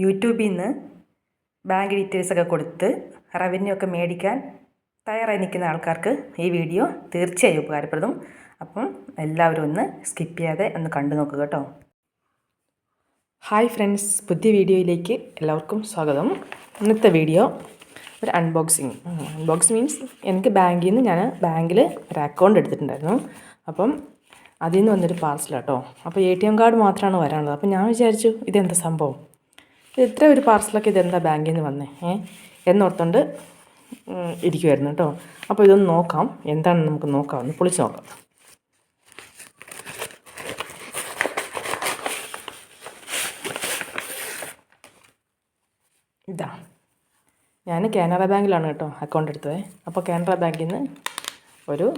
യൂട്യൂബിൽ നിന്ന് ബാങ്ക് ഡീറ്റെയിൽസൊക്കെ കൊടുത്ത് റവന്യൂ ഒക്കെ മേടിക്കാൻ തയ്യാറായി നിൽക്കുന്ന ആൾക്കാർക്ക് ഈ വീഡിയോ തീർച്ചയായും ഉപകാരപ്പെടും അപ്പം എല്ലാവരും ഒന്ന് സ്കിപ്പ് ചെയ്യാതെ ഒന്ന് കണ്ടു നോക്കുക കേട്ടോ. ഹായ് ഫ്രണ്ട്സ് പുതിയ വീഡിയോയിലേക്ക് എല്ലാവർക്കും സ്വാഗതം. ഇന്നത്തെ വീഡിയോ ഒരു അൺബോക്സിങ് അൺബോക്സ് മീൻസ് എനിക്ക് ബാങ്കിൽ നിന്ന് ഞാൻ ബാങ്കിൽ ഒരു അക്കൗണ്ട് എടുത്തിട്ടുണ്ടായിരുന്നു. അപ്പം അതിൽ നിന്ന് വന്നൊരു പാർസൽ കേട്ടോ അപ്പോൾ എ ടി എം കാർഡ് മാത്രമാണ് വരാനുള്ളത്. അപ്പോൾ ഞാൻ വിചാരിച്ചു ഇതെന്താ സംഭവം? ഇത്ര ഒരു പാർസലൊക്കെ ഇതെന്താ ബാങ്കിൽ നിന്ന് വന്നേ? ഏ? എന്നോർത്തുകൊണ്ട് ഇരിക്കുമായിരുന്നു കേട്ടോ. അപ്പോൾ ഇതൊന്ന് നോക്കാം. എന്താണെന്ന് നമുക്ക് നോക്കാം. ഒന്ന് പൊളിച്ച് നോക്കാം. ഇതാ. ഞാൻ കാനറ ബാങ്കിലാണ് കേട്ടോ അക്കൗണ്ട് എടുത്തത്. അപ്പോൾ കാനറ ബാങ്കിൽ നിന്ന് ഒരു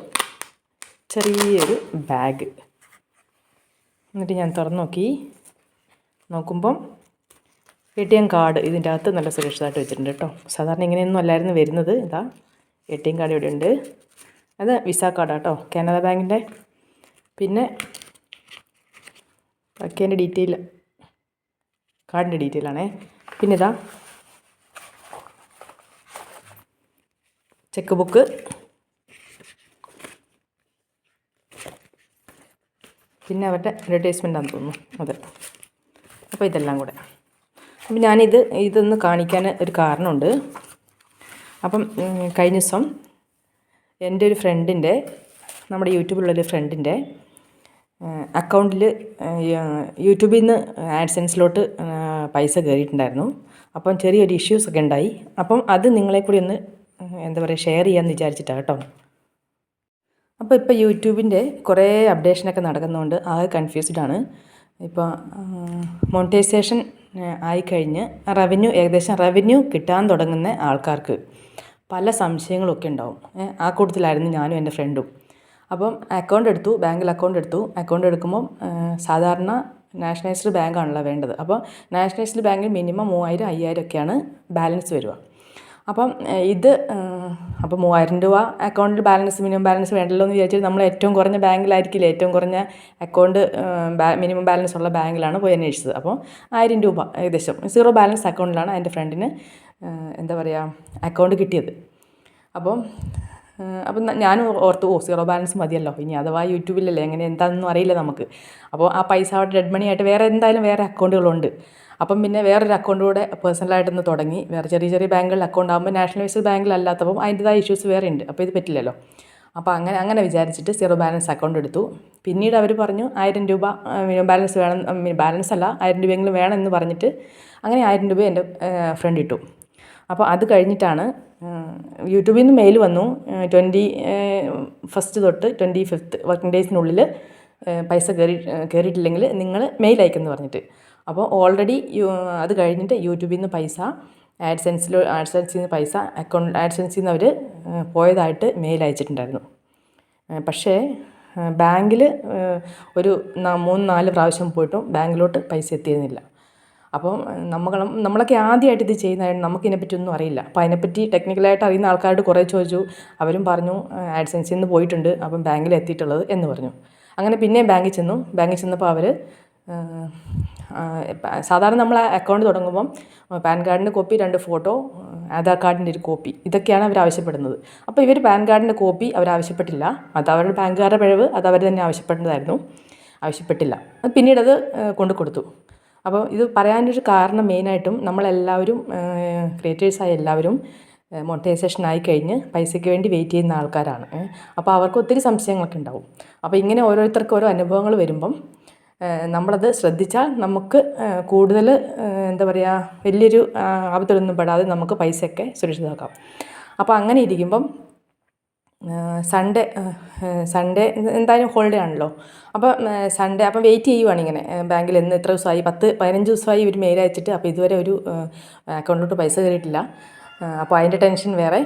ചെറിയൊരു ബാഗ്. എന്നിട്ട് ഞാൻ തുറന്നു നോക്കി. നോക്കുമ്പം എ ടി എം കാർഡ് ഇതിന്റെ അകത്ത് നല്ല സുരക്ഷിതമായിട്ട് വെച്ചിട്ടുണ്ട് കേട്ടോ. സാധാരണ ഇങ്ങനെയൊന്നും അല്ലായിരുന്നു വരുന്നത്. ഇതാ എ ടി എം കാർഡ് ഇവിടെ ഉണ്ട്. അത് വിസ കാർഡാണ് കേട്ടോ കാനറ ബാങ്കിന്റെ. പിന്നെ ബാക്കി അതിന്റെ ഡീറ്റെയിൽ കാർഡിന്റെ ഡീറ്റെയിൽ ആണേ. പിന്നെ ഇതാ ചെക്ക് ബുക്ക്. പിന്നെ അവരുടെ അഡ്വർടൈസ്മെന്റ് ആണെന്ന് തോന്നുന്നു അതെ. അപ്പോൾ ഇതെല്ലാം കൂടെ. അപ്പം ഞാനിത് ഇതൊന്ന് കാണിക്കാൻ ഒരു കാരണമുണ്ട്. അപ്പം കഴിഞ്ഞ ദിവസം എന്റെ ഒരു ഫ്രണ്ടിന്റെ നമ്മുടെ യൂട്യൂബിലുള്ളൊരു ഫ്രണ്ടിന്റെ അക്കൗണ്ടിൽ യൂട്യൂബിൽ നിന്ന് ആഡ്സെൻസിലോട്ട് പൈസ കയറിയിട്ടുണ്ടായിരുന്നു. അപ്പം ചെറിയൊരു ഇഷ്യൂസ് ഒക്കെ ഉണ്ടായി. അപ്പം അത് നിങ്ങളെ കൂടി ഒന്ന് എന്താ പറയുക ഷെയർ ചെയ്യാമെന്ന് വിചാരിച്ചിട്ടാണ് കേട്ടോ. അപ്പോൾ ഇപ്പോൾ യൂട്യൂബിന്റെ കുറേ അപ്ഡേഷനൊക്കെ നടക്കുന്നതുകൊണ്ട് ആകെ കൺഫ്യൂസ്ഡ് ആണ്. ഇപ്പോൾ മോണിറ്റൈസേഷൻ ആയിക്കഴിഞ്ഞ് റവന്യൂ ഏകദേശം റവന്യൂ കിട്ടാൻ തുടങ്ങുന്ന ആൾക്കാർക്ക് പല സംശയങ്ങളൊക്കെ ഉണ്ടാവും. ആ കൂട്ടത്തിലായിരുന്നു ഞാനും എന്റെ ഫ്രണ്ടും. അപ്പം അക്കൗണ്ട് എടുത്തു ബാങ്കിൽ അക്കൗണ്ട് എടുത്തു. അക്കൗണ്ട് എടുക്കുമ്പോൾ സാധാരണ നാഷണലൈസ്ഡ് ബാങ്കാണല്ലോ വേണ്ടത്. അപ്പോൾ നാഷണലൈസ്ഡ് ബാങ്കിൽ മിനിമം മൂവായിരം അയ്യായിരം ഒക്കെയാണ് ബാലൻസ് വരിക. അപ്പം ഇത് അപ്പോൾ മൂവായിരം രൂപ അക്കൗണ്ടിൽ ബാലൻസ് മിനിമം ബാലൻസ് വേണ്ടല്ലോ എന്ന് വിചാരിച്ചിട്ട് നമ്മൾ ഏറ്റവും കുറഞ്ഞ ബാങ്കിലായിരിക്കില്ല? ഏറ്റവും കുറഞ്ഞ അക്കൗണ്ട് മിനിമം ബാലൻസ് ഉള്ള ബാങ്കിലാണ് പോയി അന്വേഷിച്ചത്. അപ്പോൾ ആയിരം രൂപ ഏകദേശം. സീറോ ബാലൻസ് അക്കൗണ്ടിലാണ് എന്റെ ഫ്രണ്ടിന് എന്താ പറയുക അക്കൗണ്ട് കിട്ടിയത്. അപ്പം അപ്പം ഞാനും ഓർത്തു ഓ സീറോ ബാലൻസ് മതിയല്ലോ. ഇനി അഥവാ യൂട്യൂബിലല്ലേ എങ്ങനെ എന്താണെന്നൊന്നും അറിയില്ല നമുക്ക്. അപ്പോൾ ആ പൈസ അവിടെ ഡെഡ് മണി ആയിട്ട് വേറെ എന്തായാലും വേറെ അക്കൗണ്ടുകളുണ്ട്. അപ്പം പിന്നെ വേറൊരു അക്കൗണ്ട് കൂടെ പേഴ്സണലായിട്ടൊന്ന് തുടങ്ങി. വേറെ ചെറിയ ചെറിയ ബാങ്കുകളിൽ അക്കൗണ്ട് ആകുമ്പോൾ നാഷണലൈസ്ഡ് ബാങ്കിലല്ലാത്തപ്പം അതിന്റെതായ ഇഷ്യൂസ് വേറെ ഉണ്ട്. അപ്പോൾ ഇത് പറ്റില്ലല്ലോ. അപ്പോൾ അങ്ങനെ അങ്ങനെ വിചാരിച്ചിട്ട് സീറോ ബാലൻസ് അക്കൗണ്ട് എടുത്തു. പിന്നീട് അവർ പറഞ്ഞു ആയിരം രൂപ ബാലൻസ് വേണം ബാലൻസ് അല്ല ആയിരം രൂപയെങ്കിലും വേണം എന്ന് പറഞ്ഞിട്ട് അങ്ങനെ ആയിരം രൂപ എന്റെ ഫ്രണ്ട് ഇട്ടു. അപ്പോൾ അത് കഴിഞ്ഞിട്ടാണ് യൂട്യൂബിൽ നിന്ന് മെയിൽ വന്നു. ട്വന്റി ഫസ്റ്റ് തൊട്ട് ട്വന്റി ഫിഫ്ത്ത് വർക്കിംഗ് ഡേയ്സിനുള്ളിൽ പൈസ കയറി കയറിയിട്ടില്ലെങ്കിൽ നിങ്ങൾ മെയിൽ അയക്കുമെന്ന് പറഞ്ഞിട്ട്. അപ്പോൾ ഓൾറെഡി അത് കഴിഞ്ഞിട്ട് യൂട്യൂബിൽ നിന്ന് പൈസ ആഡ്സെൻസിൽ ആഡ്സെൻസിൽ നിന്ന് പൈസ അക്കൗണ്ട് ആഡ്സെൻസിൽ നിന്ന് അവർ പോയതായിട്ട് മെയിൽ അയച്ചിട്ടുണ്ടായിരുന്നു. പക്ഷേ ബാങ്കിൽ ഒരു മൂന്ന് നാല് പ്രാവശ്യം പോയിട്ടും ബാങ്കിലോട്ട് പൈസ എത്തിയിരുന്നില്ല. അപ്പം നമ്മൾ നമ്മളൊക്കെ ആദ്യമായിട്ട് ഇത് ചെയ്യുന്നതായിരുന്നു നമുക്കിതിനെപ്പറ്റി ഒന്നും അറിയില്ല. അപ്പോൾ അതിനെപ്പറ്റി ടെക്നിക്കലായിട്ട് അറിയുന്ന ആൾക്കാരോട് കുറേ ചോദിച്ചു. അവരും പറഞ്ഞു ആഡ്സെൻസിൽ നിന്ന് പോയിട്ടുണ്ട് അപ്പം ബാങ്കിൽ എത്തിയിട്ടുള്ളത് എന്ന് പറഞ്ഞു. അങ്ങനെ പിന്നെയും ബാങ്കിൽ ചെന്നു. ബാങ്കിൽ ചെന്നപ്പോൾ അവർ സാധാരണ നമ്മൾ അക്കൗണ്ട് തുടങ്ങുമ്പം പാൻ കാർഡിന്റെ കോപ്പി രണ്ട് ഫോട്ടോ ആധാർ കാർഡിന്റെ ഒരു കോപ്പി ഇതൊക്കെയാണ് അവർ ആവശ്യപ്പെടുന്നത്. അപ്പോൾ ഇവർ പാൻ കാർഡിന്റെ കോപ്പി അവർ ആവശ്യപ്പെട്ടില്ല. അത് അവരുടെ പാൻ കാർഡിന്റെ പിഴവ് അത് അവർ തന്നെ ആവശ്യപ്പെട്ടതായിരുന്നു ആവശ്യപ്പെട്ടില്ല. അത് കൊണ്ടു കൊടുത്തു. അപ്പോൾ ഇത് പറയാനൊരു കാരണം മെയിനായിട്ടും നമ്മളെല്ലാവരും ക്രിയേറ്റേഴ്സായ എല്ലാവരും മോണിറ്റൈസേഷൻ ആയി കഴിഞ്ഞ് പൈസയ്ക്ക് വേണ്ടി വെയിറ്റ് ചെയ്യുന്ന ആൾക്കാരാണ്. അപ്പോൾ അവർക്ക് ഒത്തിരി സംശയങ്ങളൊക്കെ ഉണ്ടാവും. അപ്പോൾ ഇങ്ങനെ ഓരോരുത്തർക്ക് ഓരോ അനുഭവങ്ങൾ വരുമ്പം നമ്മളത് ശ്രദ്ധിച്ചാൽ നമുക്ക് കൂടുതൽ എന്താ പറയുക വലിയൊരു ആപത്തിലൊന്നും പെടാതെ നമുക്ക് പൈസയൊക്കെ സുരക്ഷിതമാക്കാം. അപ്പോൾ അങ്ങനെ ഇരിക്കുമ്പം സൺഡേ സൺഡേ എന്തായാലും ഹോളിഡേ ആണല്ലോ. അപ്പോൾ സൺഡേ അപ്പം വെയിറ്റ് ചെയ്യുവാണ് ഇങ്ങനെ. ബാങ്കിൽ എന്ന് എത്ര ദിവസമായി പത്ത് പതിനഞ്ച് ദിവസമായി ഇവർ മെയിൽ അയച്ചിട്ട് അപ്പോൾ ഇതുവരെ ഒരു അക്കൗണ്ടിലോട്ട് പൈസ കയറിയിട്ടില്ല അപ്പോൾ അതിന്റെ ടെൻഷൻ വേറെ.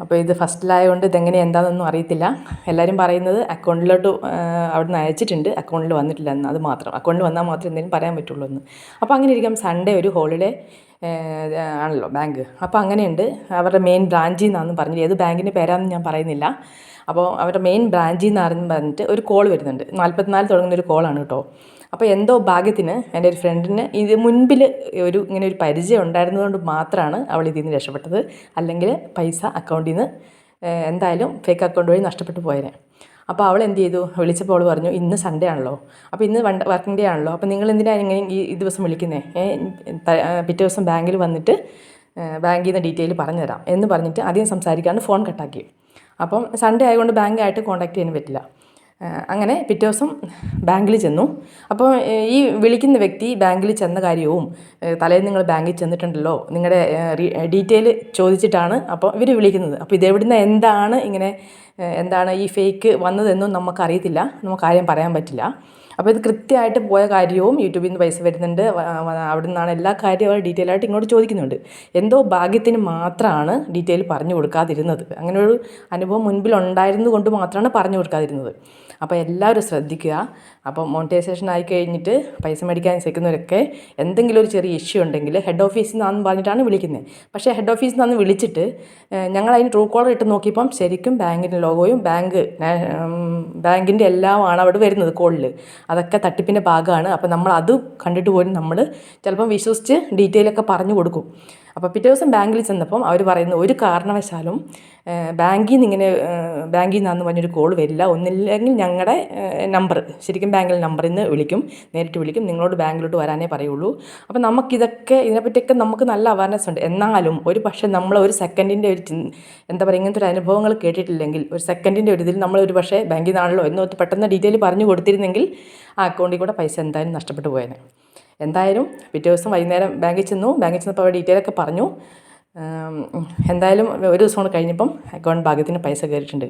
അപ്പോൾ ഇത് ഫസ്റ്റിലായതുകൊണ്ട് ഇതെങ്ങനെ എന്താണെന്നൊന്നും അറിയത്തില്ല. എല്ലാവരും പറയുന്നത് അക്കൗണ്ടിലോട്ട് അവിടെ നിന്ന് അയച്ചിട്ടുണ്ട്. അക്കൗണ്ടിൽ വന്നിട്ടില്ല എന്ന്. അത് മാത്രം. അക്കൗണ്ടിൽ വന്നാൽ മാത്രമേ എന്തെങ്കിലും പറയാൻ പറ്റുള്ളൂ എന്ന്. അപ്പോൾ അങ്ങനെ ഇരിക്കാം. സൺഡേ ഒരു ഹോളിഡേ ആണല്ലോ ബാങ്ക് അപ്പോൾ അങ്ങനെയുണ്ട്. അവരുടെ മെയിൻ ബ്രാഞ്ചിൽ നിന്നാണെന്ന് പറഞ്ഞില്ല? ഏത് ബാങ്കിന്റെ പേരാണെന്ന് ഞാൻ പറയുന്നില്ല. അപ്പോൾ അവരുടെ മെയിൻ ബ്രാഞ്ചിൽ നിന്നാണെന്ന് പറഞ്ഞിട്ട് ഒരു കോൾ വരുന്നുണ്ട്. നാൽപ്പത്തിനാല് തുടങ്ങുന്ന ഒരു കോളാണ് കേട്ടോ. അപ്പോൾ എന്തോ ഭാഗ്യത്തിന് എന്റെ ഒരു ഫ്രണ്ടിന് ഇത് മുൻപിൽ ഒരു ഇങ്ങനെ ഒരു പരിചയം ഉണ്ടായിരുന്നതുകൊണ്ട് മാത്രമാണ് അവൾ ഇതിൽ നിന്ന് രക്ഷപ്പെട്ടത്. അല്ലെങ്കിൽ പൈസ അക്കൗണ്ടിൽ നിന്ന് എന്തായാലും ഫേക്ക് അക്കൗണ്ട് വഴി നഷ്ടപ്പെട്ടു പോയേനെ. അപ്പോൾ അവൾ എന്ത് ചെയ്തു? വിളിച്ചപ്പോൾ അവൾ പറഞ്ഞു ഇന്ന് സൺഡേ ആണല്ലോ. അപ്പോൾ ഇന്ന് വണ്ട വർക്കിംഗ് ഡേ ആണല്ലോ. അപ്പോൾ നിങ്ങൾ എന്തിനാണ് ഇങ്ങനെ ഈ ദിവസം വിളിക്കുന്നത് പിറ്റേ ദിവസം ബാങ്കിൽ വന്നിട്ട് ബാങ്കിൽ നിന്ന് ഡീറ്റെയിൽ പറഞ്ഞു തരാം. എന്ന് പറഞ്ഞിട്ട് അധികം സംസാരിക്കാണ്ട് ഫോൺ കട്ടാക്കി അപ്പം സൺഡേ ആയതുകൊണ്ട് ബാങ്കായിട്ട് കോൺടാക്ട് ചെയ്യാൻ പറ്റില്ല. അങ്ങനെ പിറ്റേ ദിവസം ബാങ്കിൽ ചെന്നു. അപ്പോൾ ഈ വിളിക്കുന്ന വ്യക്തി ബാങ്കിൽ ചെന്ന കാര്യവും തലേന്ന് നിങ്ങൾ ബാങ്കിൽ ചെന്നിട്ടുണ്ടല്ലോ നിങ്ങളുടെ ഡീറ്റെയിൽ ചോദിച്ചിട്ടാണ് അപ്പോൾ ഇവർ വിളിക്കുന്നത്. അപ്പോൾ ഇതെവിടുന്ന എന്താണ് ഇങ്ങനെ എന്താണ് ഈ ഫേക്ക് വന്നതെന്നും നമുക്കറിയത്തില്ല. നമുക്ക് കാര്യം പറയാൻ പറ്റില്ല. അപ്പോൾ ഇത് കൃത്യമായിട്ട് പോയ കാര്യവും യൂട്യൂബിൽ നിന്ന് പൈസ വരുന്നുണ്ട്. അവിടെ നിന്നാണ് എല്ലാ കാര്യവും അവർ ഡീറ്റെയിൽ ആയിട്ട് ഇങ്ങോട്ട് ചോദിക്കുന്നുണ്ട്. എന്തോ ഭാഗ്യത്തിന് മാത്രമാണ് ഡീറ്റെയിൽ പറഞ്ഞു കൊടുക്കാതിരുന്നത്. അങ്ങനെ ഒരു അനുഭവം മുൻപിൽ ഉണ്ടായിരുന്നത് കൊണ്ട് മാത്രമാണ് പറഞ്ഞു കൊടുക്കാതിരുന്നത്. അപ്പോൾ എല്ലാവരും ശ്രദ്ധിക്കുക. അപ്പോൾ മോണിറ്റൈസേഷൻ ആയി കഴിഞ്ഞിട്ട് പൈസ മേടിക്കാൻ ശ്രമിക്കുന്നവരൊക്കെ എന്തെങ്കിലും ഒരു ചെറിയ ഇഷ്യൂ ഉണ്ടെങ്കിൽ ഹെഡ് ഓഫീസിൽ നിന്നാണെന്ന് പറഞ്ഞിട്ടാണ് വിളിക്കുന്നത്. പക്ഷേ ഹെഡ് ഓഫീസിൽ നിന്ന് വിളിച്ചിട്ട് ഞങ്ങൾ അതിന് ട്രൂ കോളർ ഇട്ട് നോക്കിയപ്പം ശരിക്കും ബാങ്കിന്റെ ലോഗോയും ബാങ്ക് ബാങ്കിന്റെ എല്ലാമാണ് അവിടെ വരുന്നത് കോളിൽ. അതൊക്കെ തട്ടിപ്പിന്റെ ഭാഗമാണ്. അപ്പോൾ നമ്മൾ അത് കണ്ടിട്ട് പോലും നമ്മൾ ചിലപ്പം വിശ്വസിച്ച് ഡീറ്റെയിലൊക്കെ പറഞ്ഞു കൊടുക്കും. അപ്പോൾ പിറ്റേ ദിവസം ബാങ്കിൽ ചെന്നപ്പം അവർ പറയുന്ന ഒരു കാരണവശാലും ബാങ്കിൽ നിന്ന് ഇങ്ങനെ ബാങ്കിൽ നിന്നാന്ന് പറഞ്ഞൊരു കോൾ വരില്ല. ഒന്നില്ലെങ്കിൽ ഞങ്ങളുടെ നമ്പർ ശരിക്കും ബാങ്കിൽ നമ്പറിൽ നിന്ന് വിളിക്കും നേരിട്ട് വിളിക്കും നിങ്ങളോട് ബാങ്കിലോട്ട് വരാനേ പറയുള്ളൂ. അപ്പോൾ നമുക്കിതൊക്കെ ഇതിനെപ്പറ്റിയൊക്കെ നമുക്ക് നല്ല അവയർനെസ് ഉണ്ട്. എന്നാലും ഒരു പക്ഷേ നമ്മൾ ഒരു സെക്കൻഡിന്റെ ഒരു എന്താ പറയുക ഇങ്ങനത്തെ ഒരു അനുഭവങ്ങൾ കേട്ടിട്ടില്ലെങ്കിൽ ഒരു സെക്കൻഡിന്റെ ഒരു ഇതിൽ നമ്മൾ ഒരു പക്ഷേ ബാങ്കിൽ നിന്നാണല്ലോ എന്നോർത്ത് പെട്ടെന്ന് ഡീറ്റെയിൽ പറഞ്ഞു കൊടുത്തിരുന്നെങ്കിൽ ആ അക്കൗണ്ടിൽ കൂടെ പൈസ എന്തായാലും നഷ്ടപ്പെട്ടു പോയേനെ. എന്തായാലും പിറ്റേ ദിവസം വൈകുന്നേരം ബാങ്കിൽ ചെന്നു. ബാങ്കിൽ ചെന്നപ്പോൾ അവർ ഡീറ്റെയിൽ ഒക്കെ പറഞ്ഞു. എന്തായാലും ഒരു ദിവസം കൂടെ കഴിഞ്ഞപ്പം അക്കൗണ്ട് ഭാഗ്യത്തിന് പൈസ കയറിയിട്ടുണ്ട്.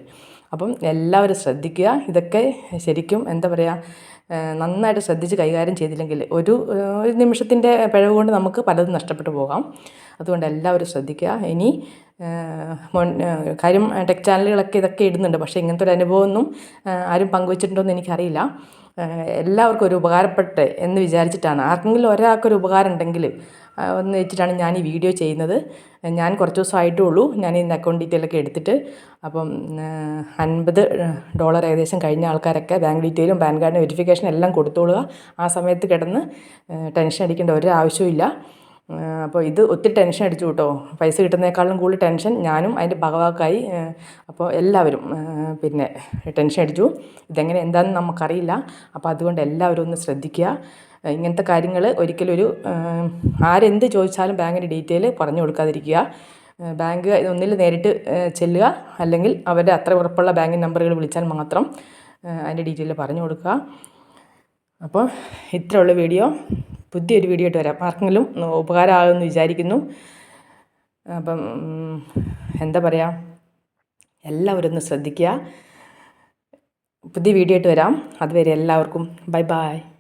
അപ്പം എല്ലാവരും ശ്രദ്ധിക്കുക. ഇതൊക്കെ ശരിക്കും എന്താ പറയുക നന്നായിട്ട് ശ്രദ്ധിച്ച് കൈകാര്യം ചെയ്തില്ലെങ്കിൽ ഒരു ഒരു നിമിഷത്തിന്റെ പിഴവ് കൊണ്ട് നമുക്ക് പലതും നഷ്ടപ്പെട്ടു പോകാം. അതുകൊണ്ട് എല്ലാവരും ശ്രദ്ധിക്കുക. ഇനി കാര്യം ചാനലുകളൊക്കെ ഇതൊക്കെ ഇടുന്നുണ്ട്. പക്ഷേ ഇങ്ങനത്തെ ഒരു അനുഭവമൊന്നും ആരും പങ്കുവച്ചിട്ടുണ്ടോ എന്ന് എനിക്കറിയില്ല എല്ലാവർക്കും ഒരു ഉപകാരപ്പെട്ട് എന്ന് വിചാരിച്ചിട്ടാണ്. ആർക്കെങ്കിലും ഒരാൾക്കൊരു ഉപകാരം ഉണ്ടെങ്കിൽ എന്ന് വെച്ചിട്ടാണ് ഞാൻ ഈ വീഡിയോ ചെയ്യുന്നത്. ഞാൻ കുറച്ച് ദിവസമായിട്ടേ ഉള്ളൂ ഞാൻ ഇന്ന് അക്കൗണ്ട് ഡീറ്റെയിലൊക്കെ എടുത്തിട്ട്. അപ്പം അൻപത് ഡോളർ ഏകദേശം കഴിഞ്ഞ ആൾക്കാരൊക്കെ ബാങ്ക് ഡീറ്റെയിലും പാൻ കാർഡിന്റെ വെരിഫിക്കേഷൻ എല്ലാം കൊടുത്തോളുക. ആ സമയത്ത് കിടന്ന് ടെൻഷൻ അടിക്കേണ്ട ഒരു ആവശ്യമില്ല ഏഹ്, അപ്പോൾ ഇത് ഒത്തിരി ടെൻഷൻ അടിച്ചു കേട്ടോ. പൈസ കിട്ടുന്നതിനേക്കാളും കൂടുതൽ ടെൻഷൻ ഞാനും അതിന്റെ ഭാഗവാക്കായി അപ്പോൾ എല്ലാവരും പിന്നെ ടെൻഷൻ അടിച്ചു. ഇതെങ്ങനെ എന്താണെന്ന് നമുക്കറിയില്ല. അപ്പോൾ അതുകൊണ്ട് എല്ലാവരും ഒന്ന് ശ്രദ്ധിക്കുക. ഇങ്ങനത്തെ കാര്യങ്ങൾ ഒരിക്കലും ഒരു ആരെന്ത് ചോദിച്ചാലും ബാങ്കിന്റെ ഡീറ്റെയിൽ പറഞ്ഞു കൊടുക്കാതിരിക്കുക. ബാങ്ക് ഒന്നിൽ നേരിട്ട് ചെല്ലുക. അല്ലെങ്കിൽ അവരുടെ അത്ര ഉറപ്പുള്ള ബാങ്കിങ് നമ്പറുകൾ വിളിച്ചാൽ മാത്രം അതിന്റെ ഡീറ്റെയിൽ പറഞ്ഞു കൊടുക്കുക. അപ്പോൾ ഇത്രയുള്ള വീഡിയോ പുതിയൊരു വീഡിയോ ആയിട്ട് വരാം. ആർക്കെങ്കിലും ഉപകാരമാകുമെന്ന് വിചാരിക്കുന്നു. അപ്പം എന്താ പറയുക എല്ലാവരും ഒന്ന് ശ്രദ്ധിക്കുക. പുതിയ വീഡിയോ ആയിട്ട് വരാം. അതുവരെ എല്ലാവർക്കും ബൈ ബൈ